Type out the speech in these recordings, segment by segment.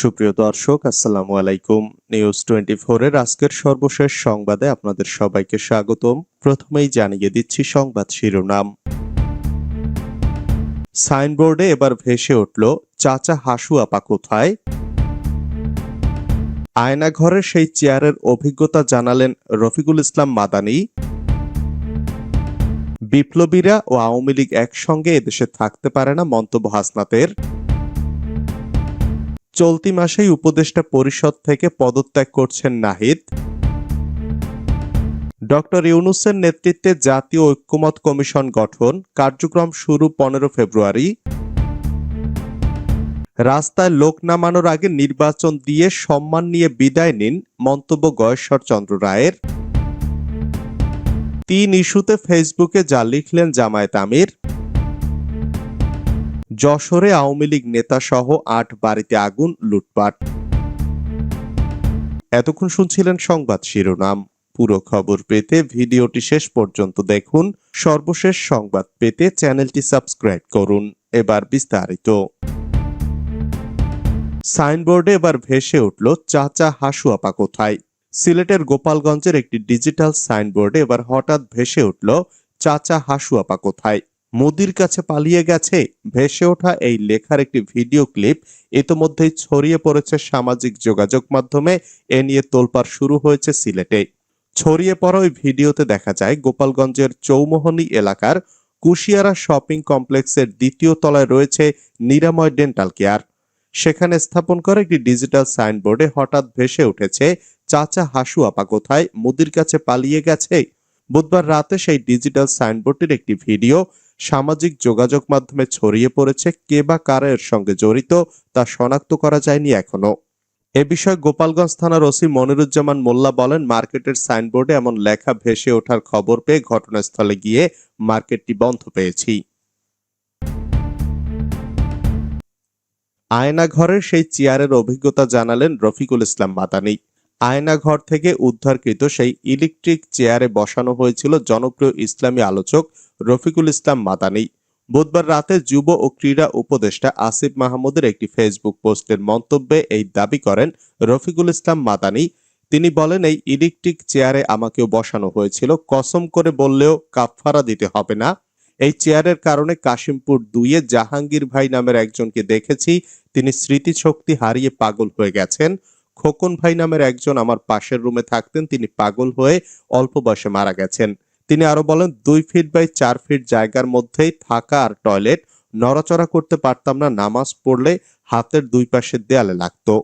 সুপ্রিয় দর্শক, আসসালামু আলাইকুম। নিউজ টোয়েন্টি এর আজকের সর্বশেষ সংবাদে আপনাদের সবাইকে স্বাগতম। প্রথমেই জানিয়ে দিচ্ছি সংবাদ শিরোনাম। সাইনবোর্ডে এবার ভেসে উঠল, চাচা হাসু আপা কোথায়? আয়নাঘরের সেই চেয়ারের অভিজ্ঞতা জানালেন রফিকুল ইসলাম মাদানি। বিপ্লবীরা ও আওয়ামী লীগ একসঙ্গে এদেশে থাকতে পারে না মন্তব্য হাসনাতের। চলতি মাসেই উপদেষ্টা পরিষদ থেকে পদত্যাগ করছেন নাহিদ। ডক্টর ইউনুসের নেতৃত্বে জাতীয় ঐক্যমত কমিশন গঠন, কার্যক্রম শুরু পনেরো ফেব্রুয়ারি। রাস্তায় লোক নামানোর আগে নির্বাচন দিয়ে সম্মান নিয়ে বিদায় নিন মন্তব্য গয়েশ্বর চন্দ্র রায়ের। তিন ইস্যুতে ফেসবুকে যা লিখলেন জামায়াত আমির। যশোরে আওয়ামী লীগ নেতা সহ আট বাড়িতে আগুন, লুটপাট। এতক্ষণ শুনছিলেন সংবাদ শিরোনাম। পুরো খবর পেতে ভিডিওটি শেষ পর্যন্ত দেখুন। সর্বশেষ সংবাদ পেতে চ্যানেলটি সাবস্ক্রাইব করুন। এবার বিস্তারিত। সাইনবোর্ডে এবার ভেসে উঠল চাচা হাসু আপা কোথায়? সিলেটের গোপালগঞ্জের একটি ডিজিটাল সাইনবোর্ডে এবার হঠাৎ ভেসে উঠল চাচা হাসু আপা কোথায়? মোদির কাছে পালিয়ে গেছে। ভেসে ওঠা এই লেখার একটি ভিডিও ক্লিপ ইতোমধ্যেই ছড়িয়ে পড়েছে সামাজিক যোগাযোগ মাধ্যমে। এ নিয়ে তোলপাড় শুরু হয়েছে সিলেটে। ছড়িয়ে পড়া ওই ভিডিওতে দেখা যায়, গোপালগঞ্জের চৌমোহনী এলাকার কুশিয়ারা শপিং কমপ্লেক্সের দ্বিতীয় তলায় রয়েছে নিরাময় ডেন্টাল কেয়ার। সেখানে স্থাপন করা একটি ডিজিটাল সাইনবোর্ডে হঠাৎ ভেসে উঠেছে, চাচা হাসু আপা কোথায়? মোদির কাছে পালিয়ে গেছে? বুধবার রাতে সেই ডিজিটাল সাইনবোর্ডটির একটি ভিডিও সামাজিক যোগাযোগ মাধ্যমে ছড়িয়ে পড়েছে, কে বা কারা এর সঙ্গে জড়িত তা শনাক্ত করা যায়নি এখনও। এ বিষয়ে গোপালগঞ্জ থানার ওসি মনিরুজ্জামান মোল্লা বলেন, মার্কেটের সাইনবোর্ডে এমন লেখা ভেসে ওঠার খবর পেয়ে ঘটনাস্থলে গিয়ে মার্কেটটি বন্ধ পেয়েছি। আয়নাঘরের সেই চেয়ারের অভিজ্ঞতা জানালেন রফিকুল ইসলাম মাদানি। আয়নাঘর থেকে উদ্ধারকৃত সেই ইলেকট্রিক চেয়ারে বসানো হয়েছিল জনপ্রিয় ইসলামী আলোচক রফিকুল ইসলাম মাদানি। বুধবার রাতে যুব ও ক্রীড়া উপদেষ্টা আসিফ মাহমুদের একটি ফেসবুক পোস্টের মন্তব্যে এই দাবি করেন রফিকুল ইসলাম মাদানি। তিনি বলেন, এই ইলেকট্রিক চেয়ারে আমাকেও বসানো হয়েছিল। কসম করে বললেও কাফফারা দিতে হবে না। এই চেয়ারের কারণে কাশিমপুর দুইয়ে জাহাঙ্গীর ভাই নামের একজনকে দেখেছি। তিনি স্মৃতিশক্তি হারিয়ে পাগল হয়ে গেছেন। খোকন ভাই নামের একজন আমার পাশের রুমে থাকতেন, তিনি পাগল হয়ে অল্প বয়সে মারা গেছেন। তিনি আরও বলেন, দুই ফিট বাই চার ফিট জায়গার মধ্যেই থাকা আর টয়লেট, নড়াচড়া করতে পারতাম না, নামাজ পড়লে হাতের দুই পাশের দেয়ালে লাগতো।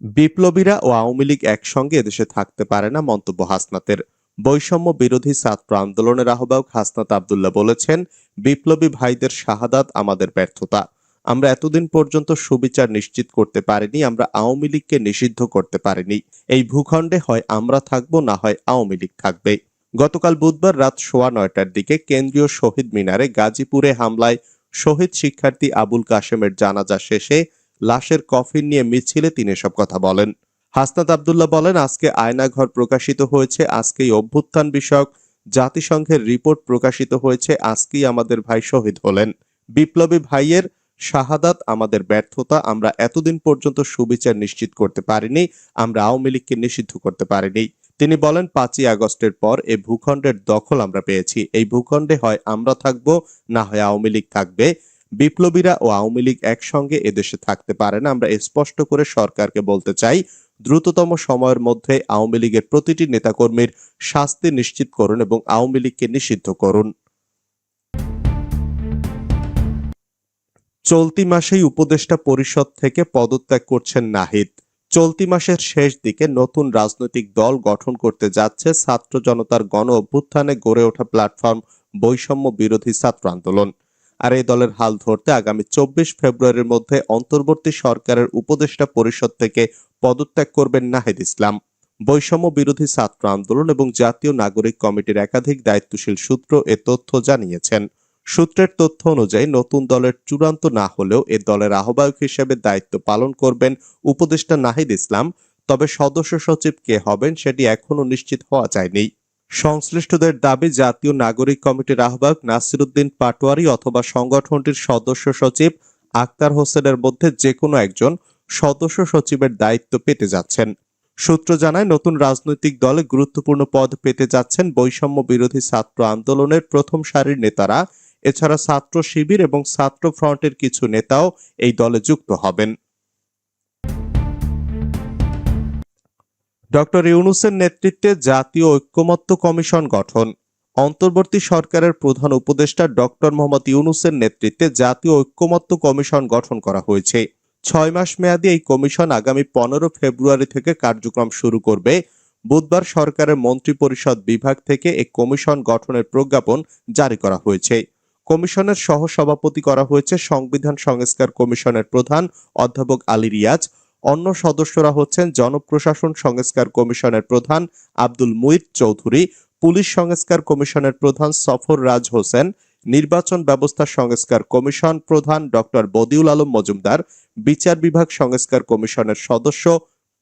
বিপ্লবীরা ও আওয়ামী লীগ একসঙ্গে এদেশে থাকতে পারে না মন্তব্য হাসনাতের। বৈষম্য বিরোধী ছাত্র আন্দোলনের আহ্বায়ক হাসনাত আবদুল্লাহ বলেছেন, বিপ্লবী ভাইদের শাহাদাত আমাদের ব্যর্থতা। আমরা এতদিন পর্যন্ত সুবিচার নিশ্চিত করতে পারিনি, আমরা আওয়ামী লীগকে নিষিদ্ধ করতে পারিনি। এই ভূখণ্ডে হয় আমরা থাকব, না হয় আওয়ামী লীগ থাকবে। গতকাল বুধবার রাত সোয়া নয়টার দিকে কেন্দ্রীয় শহীদ মিনারে গাজীপুরে হামলায় শহীদ শিক্ষার্থী আবুল কাশেমের জানাজা শেষে লাশের কফিন নিয়ে মিছিলে তিনি এসব কথা বলেন। হাসনাত আবদুল্লাহ বলেন, আজকে আয়নাঘর প্রকাশিত হয়েছে, আজকেই অভ্যুত্থান বিষয়ক জাতিসংঘের রিপোর্ট প্রকাশিত হয়েছে, আজকেই আমাদের ভাই শহীদ হলেন। বিপ্লবী ভাইয়ের শাহাদাত, আমাদের ব্যর্থতা আমরা এতদিন পর্যন্ত সুবিচার নিশ্চিত করতে পারিনি, আমরা আওয়ামী লীগকে নিষিদ্ধ করতে পারিনি। তিনি বলেন, পাঁচই আগস্টের পর এই ভূখণ্ডের দখল আমরা পেয়েছি। এই ভূখণ্ডে হয় আমরা থাকব, না হয় আওয়ামী লীগ থাকবে। বিপ্লবীরা ও আওয়ামী লীগ একসঙ্গে এদেশে থাকতে পারে না। আমরা স্পষ্ট করে সরকারকে বলতে চাই, দ্রুততম সময়ের মধ্যে আওয়ামী লীগের প্রতিটি নেতাকর্মীর শাস্তি নিশ্চিত করুন এবং আওয়ামী লীগকে নিষিদ্ধ করুন। চলতি মাসেই উপদেষ্টা পরিষদ থেকে পদত্যাগ করছেন নাহিদ। চলতি মাসের শেষ দিকে নতুন রাজনৈতিক দল গঠন করতে যাচ্ছে ছাত্র জনতার গণ অভ্যুত্থানে গড়ে ওঠা প্ল্যাটফর্ম বৈষম্য বিরোধী ছাত্র আন্দোলন। আর এই দলের হাল ধরতে আগামী চব্বিশ ফেব্রুয়ারির মধ্যে অন্তর্বর্তী সরকারের উপদেষ্টা পরিষদ থেকে পদত্যাগ করবেন নাহিদ ইসলাম। বৈষম্য বিরোধী ছাত্র আন্দোলন এবং জাতীয় নাগরিক কমিটির একাধিক দায়িত্বশীল সূত্র এ তথ্য জানিয়েছেন। সূত্রের তথ্য অনুযায়ী, নতুন দলের চূড়ান্ত না হলেও এ দলের আহ্বায়ক হিসেবে দায়িত্ব পালন করবেন উপদেষ্টা নাহিদ ইসলাম। তবে সদস্য সচিব কে হবেন সেটি এখনও নিশ্চিত হওয়া যায়নি। সংশ্লিষ্টদের দাবি, জাতীয় নাগরিক কমিটির আহ্বায়ক নাসিরুদ্দিন পাটোয়ারি অথবা সংগঠনটির সদস্য সচিব আক্তার হোসেনের মধ্যে যে কোনো একজন সদস্য সচিবের দায়িত্ব পেতে যাচ্ছেন। সূত্র জানায়, নতুন রাজনৈতিক দলে গুরুত্বপূর্ণ পদ পেতে যাচ্ছেন বৈষম্য বিরোধী ছাত্র আন্দোলনের প্রথম সারির নেতারা এছাড়া ছাত্র শিবির এবং ছাত্র ফ্রন্টের কিছু নেতাও এই দলে যুক্ত হবেন। ডক্টর ইউনুসের নেতৃত্বে জাতীয় ঐক্যমত্য কমিশন গঠন। অন্তর্বর্তী সরকারের প্রধান উপদেষ্টা ডক্টর মোহাম্মদ ইউনুসের নেতৃত্বে জাতীয় ঐক্যমত্য কমিশন গঠন করা হয়েছে। ছয় মাস মেয়াদী এই কমিশন আগামী পনেরো ফেব্রুয়ারি থেকে কার্যক্রম শুরু করবে। বুধবার সরকারের মন্ত্রিপরিষদ বিভাগ থেকে এই কমিশন গঠনের প্রজ্ঞাপন জারি করা হয়েছে। কমিশনের সহসভাপতি করা হয়েছে সংবিধান সংস্কার কমিশনের প্রধান অধ্যাপক আলী রিয়াজ। অন্য সদস্যরা হচ্ছেন জনপ্রশাসন সংস্কার কমিশনের প্রধান আব্দুল মুইত চৌধুরী, পুলিশ সংস্কার কমিশনের প্রধান সফর রাজ হোসেন, নির্বাচন ব্যবস্থা সংস্কার কমিশন প্রধান ডক্টর বদিউল আলম মজুমদার, বিচার বিভাগ সংস্কার কমিশনের সদস্য,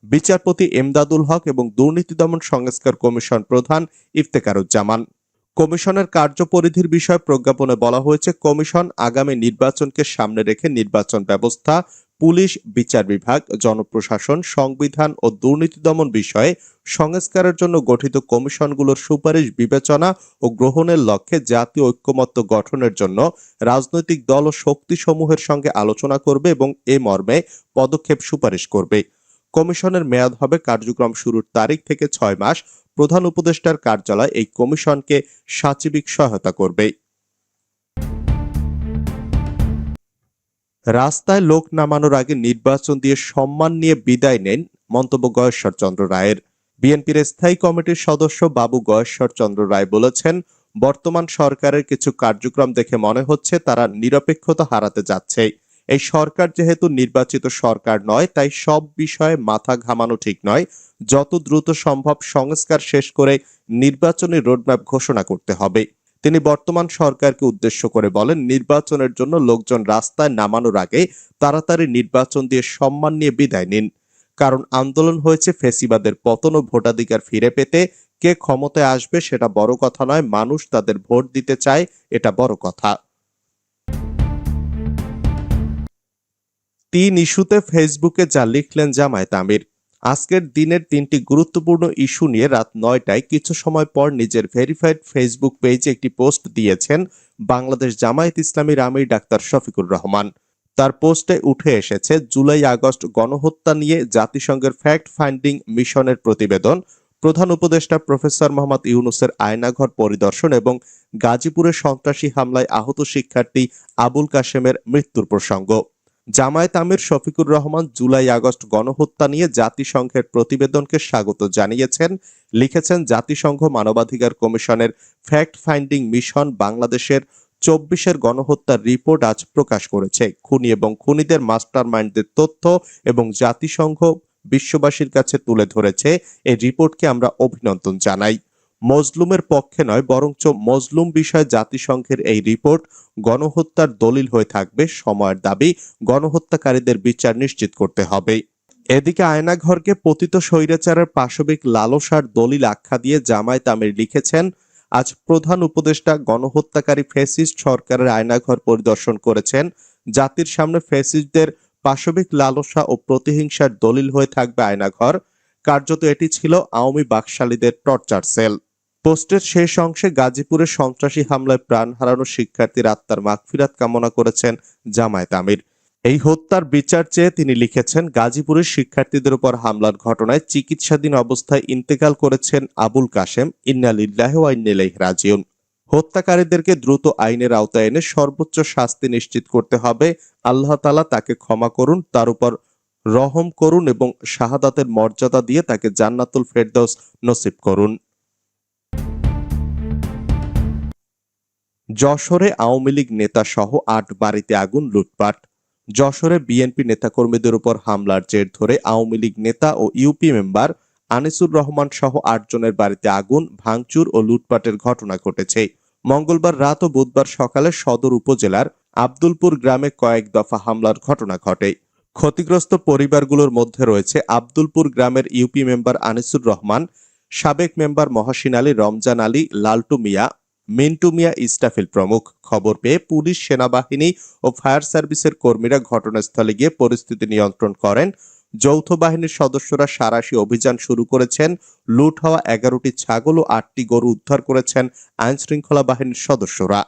বিচারপতি এমদাদুল হক এবং দুর্নীতি দমন সংস্কার কমিশন প্রধান ইফতেকারুজ্জামান। কমিশনের কার্যপরিধির বিষয়ে প্রজ্ঞাপনে বলা হয়েছে, কমিশন আগামী নির্বাচনকে সামনে রেখে নির্বাচন ব্যবস্থা, পুলিশ, বিচার বিভাগ, জনপ্রশাসন, সংবিধান ও দুর্নীতি দমন বিষয়ে সংস্কারের জন্য গঠিত কমিশনগুলোর সুপারিশ বিবেচনা ও গ্রহণের লক্ষ্যে জাতীয় ঐক্যমত্য গঠনের জন্য রাজনৈতিক দল ও শক্তিসমূহের সঙ্গে আলোচনা করবে এবং এ মর্মে পদক্ষেপ সুপারিশ করবে। কমিশনের মেয়াদ হবে কার্যক্রম শুরুর তারিখ থেকে ছয় মাস। প্রধান উপদেষ্টার কার্যালয় এই কমিশনকে সাচিবিক সহায়তা করবে। রাস্তায় লোক নামানোর আগে নির্বাচন দিয়ে সম্মান নিয়ে বিদায় নেন মন্তব্য গয়েশ্বর চন্দ্র রায়ের। বিএনপির স্থায়ী কমিটির সদস্য বাবু গয়েশ্বর চন্দ্র রায় বলেছেন, বর্তমান সরকারের কিছু কার্যক্রম দেখে মনে হচ্ছে তারা নিরপেক্ষতা হারাতে যাচ্ছে। এই সরকার যেহেতু নির্বাচিত সরকার নয়, তাই সব বিষয়ে মাথা ঘামানো ঠিক নয়। যত দ্রুত সম্ভব সংস্কার শেষ করে নির্বাচনী রোডম্যাপ ঘোষণা করতে হবে। তিনি বর্তমান সরকারকে উদ্দেশ্য করে বলেন, নির্বাচনের জন্য লোকজন রাস্তায় নামানোর আগে তাড়াতাড়ি নির্বাচন দিয়ে সম্মান নিয়ে বিদায় নিন। কারণ আন্দোলন হয়েছে ফেসিবাদের পতন ও ভোটাধিকার ফিরে পেতে। কে ক্ষমতায় আসবে সেটা বড় কথা নয়, মানুষ তাদের ভোট দিতে চায়, এটা বড় কথা। তিন ইস্যুতে ফেসবুকে যা লিখলেন জামায়াত আমির। আজকের দিনের তিনটি গুরুত্বপূর্ণ ইস্যু নিয়ে রাত নয়টায় কিছু সময় পর নিজের ভেরিফাইড ফেসবুক পেজে একটি পোস্ট দিয়েছেন বাংলাদেশ জামায়াত ইসলামীর আমির ডাক্তার শফিকুর রহমান। তার পোস্টে উঠে এসেছে, জুলাই আগস্ট গণহত্যা নিয়ে জাতিসংঘের ফ্যাক্ট ফাইন্ডিং মিশনের প্রতিবেদন, প্রধান উপদেষ্টা প্রফেসর মোহাম্মদ ইউনুসের আয়নাঘর পরিদর্শন এবং গাজীপুরের সন্ত্রাসী হামলায় আহত শিক্ষার্থী আবুল কাশেমের মৃত্যুর প্রসঙ্গ। জামায়াত আমির শফিকুর রহমান জুলাই আগস্ট গণহত্যা নিয়ে জাতিসংঘের প্রতিবেদনকে স্বাগত জানিয়েছেন। লিখেছেন জাতিসংঘ মানবাধিকার কমিশনের ফ্যাক্ট ফাইন্ডিং মিশন বাংলাদেশের চব্বিশের গণহত্যার রিপোর্ট আজ প্রকাশ করেছে। খুনি এবং খুনিদের মাস্টার মাইন্ডদের তথ্য এবং জাতিসংঘ বিশ্ববাসীর কাছে তুলে ধরেছে। এই রিপোর্টকে আমরা অভিনন্দন জানাই। মজলুমের পক্ষে নয়, বরঞ্চ মজলুম বিষয়ে জাতিসংঘের এই রিপোর্ট গণহত্যার দলিল হয়ে থাকবে। সময়ের দাবি, গণহত্যাকারীদের বিচার নিশ্চিত করতে হবে। এদিকে আয়নাঘরকে পতিত স্বৈরাচারের পাশবিক লালসার দলিল আখ্যা দিয়ে জামায়াত আমির লিখেছেন, আজ প্রধান উপদেষ্টা গণহত্যাকারী ফেসিস্ট সরকারের আয়নাঘর পরিদর্শন করেছেন। জাতির সামনে ফেসিস্টদের পাশবিক লালসা ও প্রতিহিংসার দলিল হয়ে থাকবে আয়নাঘর। কার্যত এটি ছিল আওয়ামী বাকশালীদের টর্চার সেল। পোস্টের শেষ অংশে গাজীপুরের সন্ত্রাসী হামলায় প্রাণ হারানো শিক্ষার্থীর আত্মার মাগফিরাত কামনা করেছেন জামায়াত আমির। এই হত্যার বিচার চেয়ে তিনি লিখেছেন, গাজীপুরের শিক্ষার্থীদের উপর হামলার ঘটনায় চিকিৎসাধীন অবস্থায় ইন্তেকাল করেছেন আবুল কাশেম ইন্নালিল্লাহ ওয়া ইন্নাইলাইহি রাজিউন। হত্যাকারীদেরকে দ্রুত আইনের আওতায় এনে সর্বোচ্চ শাস্তি নিশ্চিত করতে হবে। আল্লাহ তালা তাকে ক্ষমা করুন, তার উপর রহম করুন এবং শাহাদাতের মর্যাদা দিয়ে তাকে জান্নাতুল ফেরদৌস নসিব করুন। যশোরে আওয়ামী লীগ নেতা সহ আট বাড়িতে আগুন, লুটপাট। যশোরে বিএনপি নেতাকর্মীদের উপর হামলার জের ধরে আওয়ামী লীগ নেতা ও ইউপি মেম্বার আনিসুর রহমান সহ আটজনের বাড়িতে আগুন, ভাঙচুর ও লুটপাটের ঘটনা ঘটেছে। মঙ্গলবার রাত ও বুধবার সকালে সদর উপজেলার আব্দুলপুর গ্রামে কয়েক দফা হামলার ঘটনা ঘটে। ক্ষতিগ্রস্ত পরিবারগুলোর মধ্যে রয়েছে আব্দুলপুর গ্রামের ইউপি মেম্বার আনিসুর রহমান, সাবেক মেম্বার মহাসিন আলী, রমজান আলী, লালটু মিয়া মিন্টু মিয়া ইস্টাফিল প্রমুখ। খবর পেয়ে পুলিশ, সেনাবাহিনী ও ফায়ার সার্ভিসের কর্মীরা ঘটনাস্থলে গিয়ে পরিস্থিতি নিয়ন্ত্রণ করেন। যৌথ বাহিনীর সদস্যরা সারাশি অভিযান শুরু করেছেন। লুট হওয়া এগারোটি ছাগল ও আটটি গরু উদ্ধার করেছেন আইনশৃঙ্খলা বাহিনীর সদস্যরা।